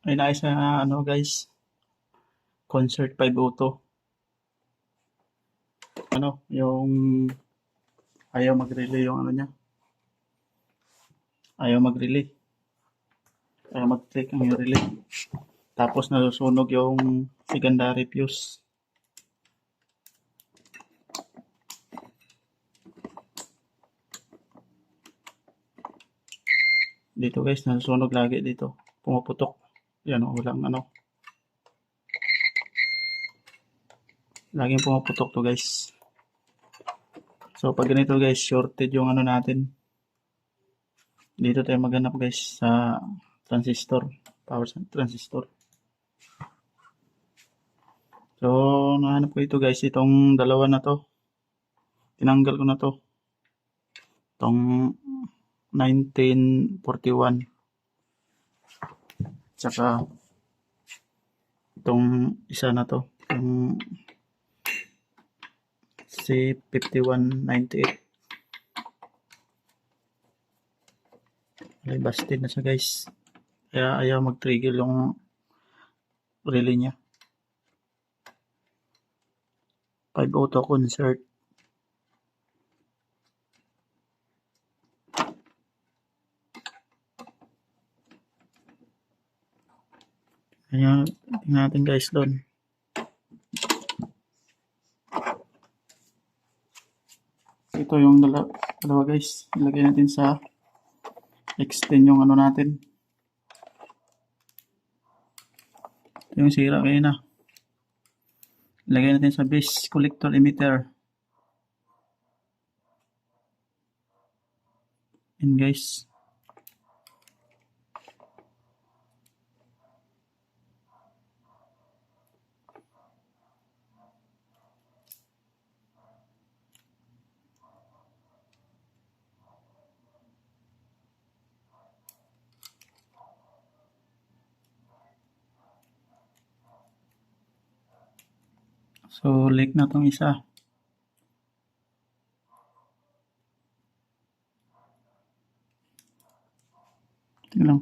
Ay na sa ano guys. Concert 5 auto. Ano, yung ayaw mag-relay yung ano niya. Ayaw mag-relay. Ayaw mag-click ang relay. Tapos nasusunog yung secondary fuse. Dito guys, nasusunog lagi dito. Pumuputok. Yan, oh, walang ano. Laging pumuputok to guys. So pag ganito guys, shorted yung ano natin. Dito tayo maghanap guys sa transistor. Power transistor. So, nahanap ko ito guys, itong dalawa na to. Tinanggal ko na to. Itong 1941. Tsaka itong isa na to. Yung C5198. Ay, busted na siya guys. Kaya ayaw mag-trigger yung relay niya. 5 auto concert. Kaya tingnan natin guys doon. Ito yung dalawa, dalawa guys. Ilagay natin sa extend yung ano natin. Ito yung sira kayo na. Ilagay natin sa base collector emitter. And guys. So, leak na tong isa. Tingnan lang.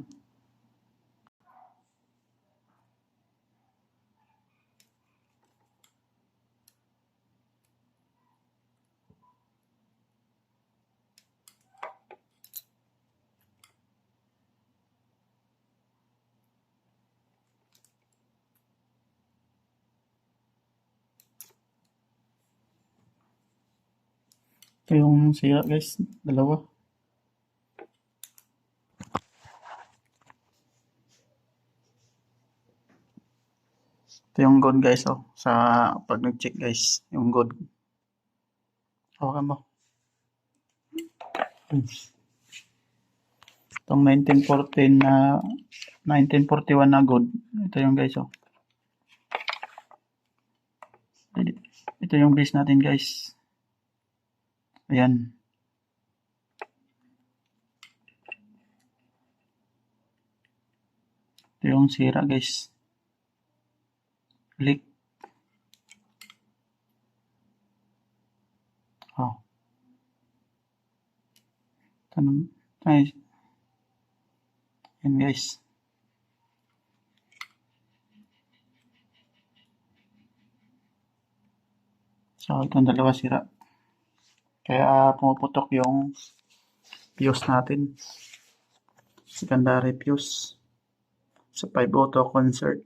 Ito yung sira guys, dalawa. Ito yung gold guys oh, sa pag nag-check guys, yung gold. Hawakan mo. Itong 1914 na 1941 na gold. Ito yung guys oh. Ito yung base natin guys. Ayan. Ito yung sira guys. Leak. Oh. Tanong. Ay. Ayan guys. So, itong dalawa sira. Kaya pumuputok yung fuse natin. Secondary fuse. Sa 5 auto concert.